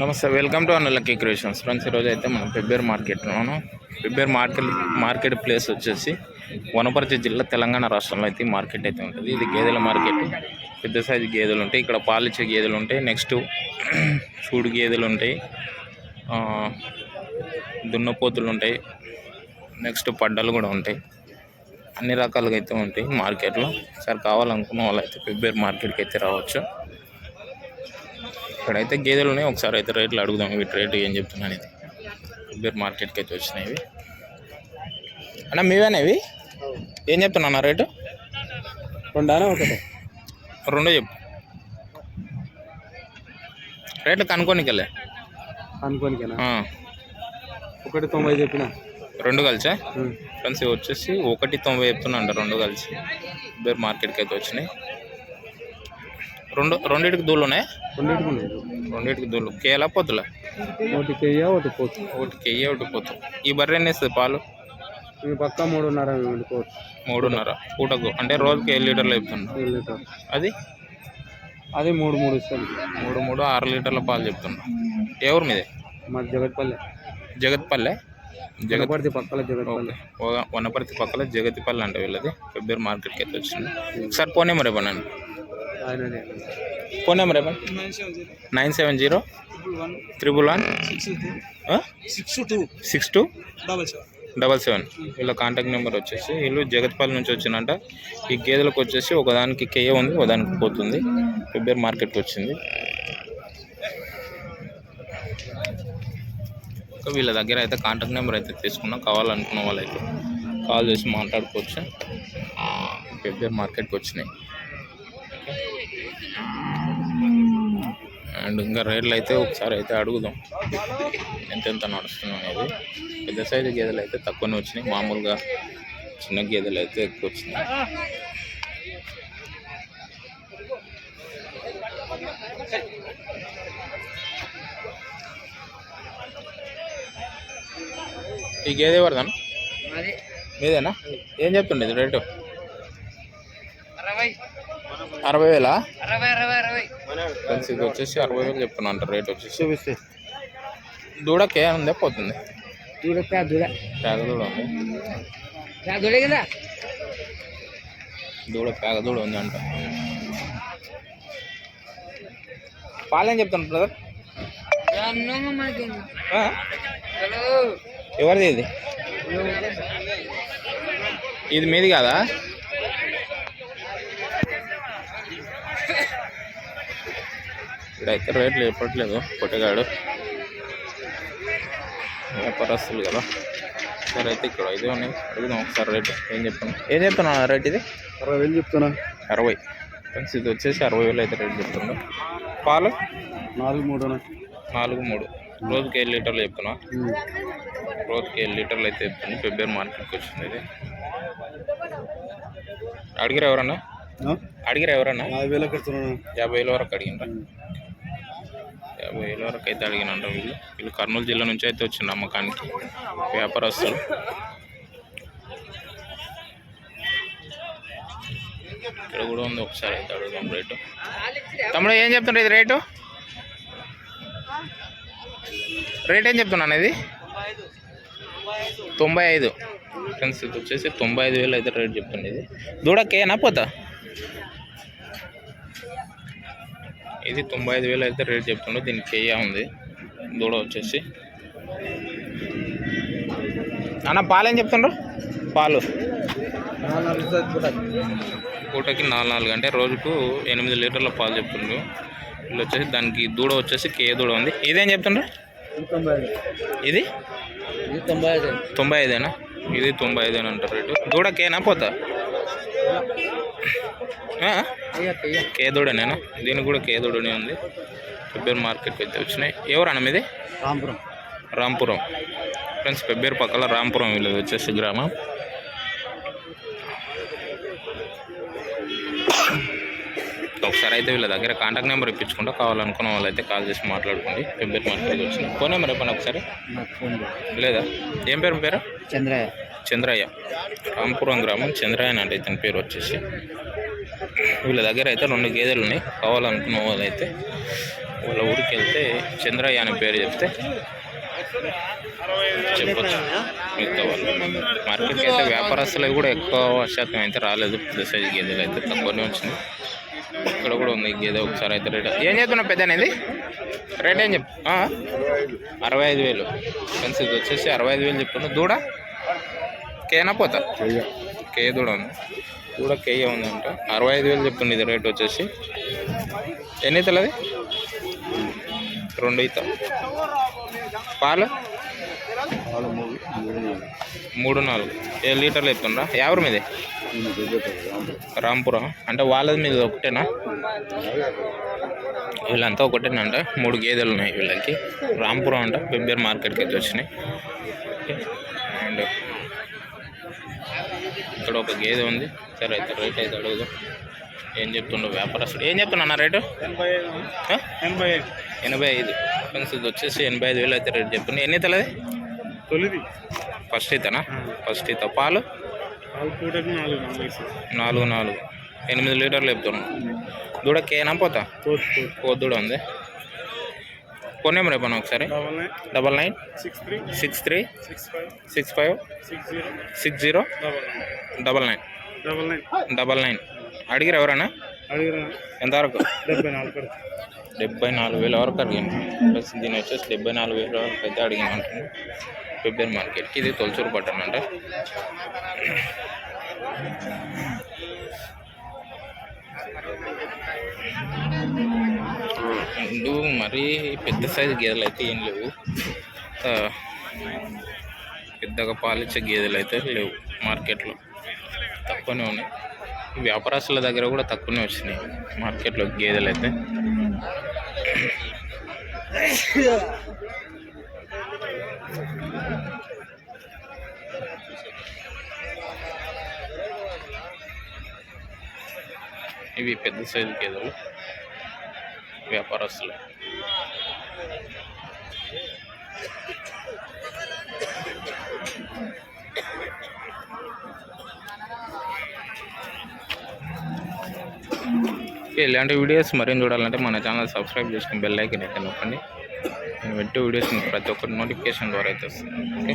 నమస్తే welcome to Anna lucky creations friends ఈరోజు అయితే మనం పెబ్బేరు మార్కెట్లోను పెబ్బేరు మార్కెట్ మార్కెట్ ప్లేస్ వచ్చేసి వనపర్తి జిల్లా తెలంగాణ రాష్ట్రంలో అయితే మార్కెట్ అయితే ఉంటుంది. ఇది గేదెల మార్కెట్ పెద్ద సైజు గేదెలు ఉంటాయి. ఇక్కడ పాలిచ్చే గేదెలు ఉంటాయి. నెక్స్ట్ చూడు గేదెలు ఉంటాయి. దున్నపోతులు ఉంటాయి. నెక్స్ట్ పడ్డలు కూడా ఉంటాయి. అన్ని రకాలుగా అయితే ఉంటాయి మార్కెట్లో సార్ కావాలనుకున్న వాళ్ళు అయితే పెబ్బేరు మార్కెట్కి అయితే రావచ్చు. ఇక్కడైతే గేదెలు ఉన్నాయి. ఒకసారి అయితే రేట్లు అడుగుదాం. వీటి రేటు ఏం చెప్తున్నాను ఇది బీర్ మార్కెట్కి అయితే వచ్చినాయి ఇవి. అన్న మీవేనా ఇవి? ఏం చెప్తున్నా రేటు? రెండానా ఒకటే? రెండో చెప్పు. రేట్లు కనుక్కోనికెళ్ళే. అనుకోనికేనా ఆ, ఒకటి తొంభై చెప్పిన? రెండు కలిసా? ఫ్రెండ్స్ వచ్చేసి ఒకటి తొంభై చెప్తున్నా అంట. రెండు కలిసి బీర్ మార్కెట్కి అయితే వచ్చినాయి. రెండు రెండింటికి దూళ్ళు ఉన్నాయి? రెండింటికి ఉన్నాయి. రెండింటికి దూళ్ళు. కేలా పొద్దుల? ఒకటి కేయ్య ఒకటి పోతు. ఒకటి కేయ్యి ఒకటి పోతు. ఈ బర్రె ఎన్ని ఇస్తుంది పాలు? ఇవి పక్క మూడున్నర వండుకోవచ్చు మూడున్నర. పూటకు. అంటే రోజుకి ఏడు లీటర్లు చెప్తున్నా. లీటర్ అది? అది మూడు మూడు ఇస్తాను. మూడు మూడు ఆరు లీటర్ల పాలు చెప్తున్నా. ఎవరు మీది? మా జగత్పల్లి. జగత్పల్లె? జగత్ జగపడితే పక్కల జగత్పల్లి. వనపర్తి పక్కల జగతిపల్లి అంటే వీళ్ళది. ఫిబ్రవరి మార్కెట్కి అయితే వచ్చింది. ఒకసారి నెంబర్ ఇవ్వండి. ఆయననే ఫోన్ నెంబర్ ఇవ్వండి nine seven zero. Triple one. Six two. Six two. Double seven. Double seven. వీళ్ళ కాంటాక్ట్ నెంబర్ వచ్చేసి వీళ్ళు జగత్పల్లి నుంచి వచ్చిందంట. ఈ గేదెలకు వచ్చేసి ఒకదానికి కేయ ఉంది ఒకదానికి పోతుంది. ఫిబ్రవరి మార్కెట్కి వచ్చింది. వీళ్ళ దగ్గర అయితే కాంటాక్ట్ నెంబర్ అయితే తీసుకున్నాం. కావాలనుకున్న వాళ్ళైతే కాల్ చేసి మాట్లాడుకోవచ్చు. ఫిబ్రవరి మార్కెట్కి వచ్చినాయి. అండ్ ఇంకా రేట్లు అయితే ఒకసారి అయితే అడుగుదాం. ఎంతెంత నడుస్తుంది అనేది. పెద్ద సైజు గేదెలు అయితే తక్కువనే వచ్చినాయి. మామూలుగా చిన్న గేదెలు అయితే ఎక్కువ వచ్చినాయి. ఈ గేదె ఎవరిదాను మీదేనా? ఏం చెప్తుండే ఇది రేటు? అరవై. వేలా? ఫ్రెండ్స్ ఇది వచ్చేసి అరవై వేలు చెప్తున్నా అంట రేట్ వచ్చేసి. చూపిస్తే. దూడకే ఉందే పోతుంది? దూడ ప్యా దూడ. దూడ ఉంది? దూడే కదా. దూడ పేగ దూడ ఉంది అంట. పాలేం చెప్తాను బ్రదర్? ఎవరిది ఇది? ఇది మీది కాదా? ఇక్కడైతే రేట్లు చెప్పట్లేదు పొట్టగాడు. వ్యాపారస్తులు కదా. సరే అయితే ఇక్కడ ఇదే ఉన్నాయి. అడుగుదాం ఒకసారి రేటు ఏం చెప్తాను. ఏం చెప్తున్నా రేట్ ఇది? అరవై వేలు చెప్తున్నా. అరవై. ఫ్రెండ్స్ ఇది వచ్చేసి అరవై వేలు అయితే రేట్ చెప్తున్నా పాలు? నాలుగు మూడునా నాలుగు మూడు. రోజుకి ఏడు లీటర్లు చెప్తున్నా. రోజుకి ఏడు లీటర్లు అయితే చెప్తుంది ఫిబ్రవరి మార్కెట్కి వచ్చింది ఇది. అడిగిరా ఎవరన్నా? అడిగిరా ఎవరన్నా? యాభై వేలు కడుతున్నాను యాభై వేల వరకు అడిగినరా యాభై వేల వరకు అయితే అడిగినారు వీళ్ళు. వీళ్ళు కర్నూలు జిల్లా నుంచి అయితే వచ్చింది అమ్మకానికి. వ్యాపారస్తులు. ఇక్కడ కూడా ఉంది ఒకసారి అయితే అడుగుదాం రేటు. తమ్ముడు ఏం చెప్తున్నారు ఇది రేటు? రేట్ ఏం చెప్తున్నాను ఇది? తొంభై ఐదు. ఫ్రెండ్స్ ఇది వచ్చేసి తొంభై ఐదు వేలు అయితే రేట్ చెప్తుంది ఇది. దూడకేనా పోతా? ఇది తొంభై ఐదు వేలు అయితే రేట్ చెప్తుండే. దీనికి కేయ ఉంది. దూడ వచ్చేసి. అన్న పాలు ఏం చెప్తుండ్రు? పాలు. పూటకి నాలుగు నాలుగు అంటే రోజుకు ఎనిమిది లీటర్ల పాలు చెప్తుండ్రు వీళ్ళు వచ్చేసి దానికి దూడ వచ్చేసి కేయ దూడ ఉంది. ఇదేం చెప్తుండ్రు? తొంభై ఐదు ఇది? ఇది తొంభై ఐదు. తొంభై ఐదేనా? ఇది తొంభై ఐదేనా అంటారు రేటు. దూడ కేనా పోతా? కేదోడనేనా దీనికి కూడా కేదోడనే ఉంది. ఫిబ్రవరి మార్కెట్కి అయితే వచ్చినాయి. ఎవరన్నా మీది? రాంపురం. రాంపురం. ఫ్రెండ్స్ పెబ్బేరు పక్కల రాంపురం వీళ్ళది వచ్చేసి గ్రామం. ఒకసారి అయితే వీళ్ళ దగ్గర కాంటాక్ట్ నెంబర్ ఇప్పించుకుంటా కావాలనుకున్న వాళ్ళైతే కాల్ చేసి మాట్లాడుకోండి. పెబ్బేరు మార్కెట్కి వచ్చింది ఫోన్ నెంబర్ చెప్పండి ఒకసారి? లేదా? ఏం పేరు పేరు? చంద్రయ్య. చంద్రయ్య. రాంపురం గ్రామం చంద్రయ్య అంటే ఇతని పేరు వచ్చేసి. వీళ్ళ దగ్గర అయితే రెండు గేదెలు ఉన్నాయి. కావాలనుకున్న వాళ్ళైతే వాళ్ళ ఊరికి వెళ్తే చంద్రయ్య అనే పేరు చెప్తే చెప్పచ్చు. మిగతా వాళ్ళు మార్కెట్కి అయితే వ్యాపారస్తులకి కూడా ఎక్కువ శాతం అయితే రాలేదు. పెద్ద సైజు గేదెలు అయితే తక్కువనే వచ్చింది ఇక్కడ కూడా ఉంది గేదె ఒకసారి అయితే రేట్. ఏం చెప్తున్నా పెద్ద అనేది రేట్ ఏం చెప్పు అరవై ఐదు వేలు. ఫ్రెండ్స్ ఇది వచ్చేసి అరవై ఐదు వేలు చెప్తున్నా దూడ? కేనా పోతా? కే దూడ ఉంది. దూడ కేయ ఉందంట. అరవై ఐదు వేలు చెప్తుంది ఇది రేట్ వచ్చేసి. ఎన్ని ఇతలది రెండు ఇత పాలు? మూడు నాలుగు. ఏ లీటర్లు చెప్తుండ్రా? ఎవరి మీదే? రాంపురం. అంటే వాళ్ళది మీద ఒకటేనా? వీళ్ళంతా ఒకటేనంట. మూడు గేదెలు ఉన్నాయి వీళ్ళకి. రాంపురం అంట. పెబ్బేర్ మార్కెట్కి అయితే వచ్చినాయి. అండ్ ఇక్కడ ఒక గేదె ఉంది. సరే అయితే రేట్ అయితే అడుగుదాం. ఏం చెప్తుండో వ్యాపారస్తుడు. ఏం చెప్తున్నా రేటు? ఎనభై ఐదు ఎనభై ఐదు. ఫ్రెండ్స్ ఇది వచ్చేసి ఎనభై ఐదు వేలు అయితే రేట్ చెప్తున్నా ఎన్ని తెలది? తొలిది. ఫస్ట్ ఇతనా? ఫస్ట్ ఇత. పాలు? నాలుగు నాలుగు ఎనిమిది లీటర్లు చెప్తున్నాను దూడ కేనా పోతా? కోట్ కోట్ ఓ దూడ ఉంది. ఫోన్ నెంబర్ చెప్పండి ఒకసారి. Double nine. Six three. Six three. Six five. Six five. Six zero. Six zero. Double nine. Double nine. Double అడిగిరు ఎవరైనా ఎంతవరకు డెబ్బై నాలుగు వేల వరకు అడిగాను. ప్లస్ దీని వచ్చేసి డెబ్బై నాలుగు వేల వరకు అయితే అడిగాను ఫిబ్రవరి మార్కెట్కి ఇది తొలచూరు పట్టణం అంట. రెండు మరీ పెద్ద సైజు గేదెలు అయితే ఏం లేవు. పెద్దగా పాలిచ్చే గేదెలు అయితే లేవు మార్కెట్లో. తక్కువనే ఉన్నాయి. వ్యాపారస్తుల దగ్గర కూడా తక్కువనే వచ్చినాయి మార్కెట్లో గేదెలు అయితే. ఇవి పెద్ద సైజు గేదెలు. వ్యాపారస్తులు. ఇలాంటి వీడియోస్ మరిన్ని చూడాలంటే మన ఛానల్ సబ్స్క్రైబ్ చేసుకుని బెల్ ఐకన్ అయితే నొక్కండి. నేను పెట్టే వీడియోస్ మీకు ప్రతి ఒక్కటి నోటిఫికేషన్ ద్వారా అయితే వస్తుంది ఓకే?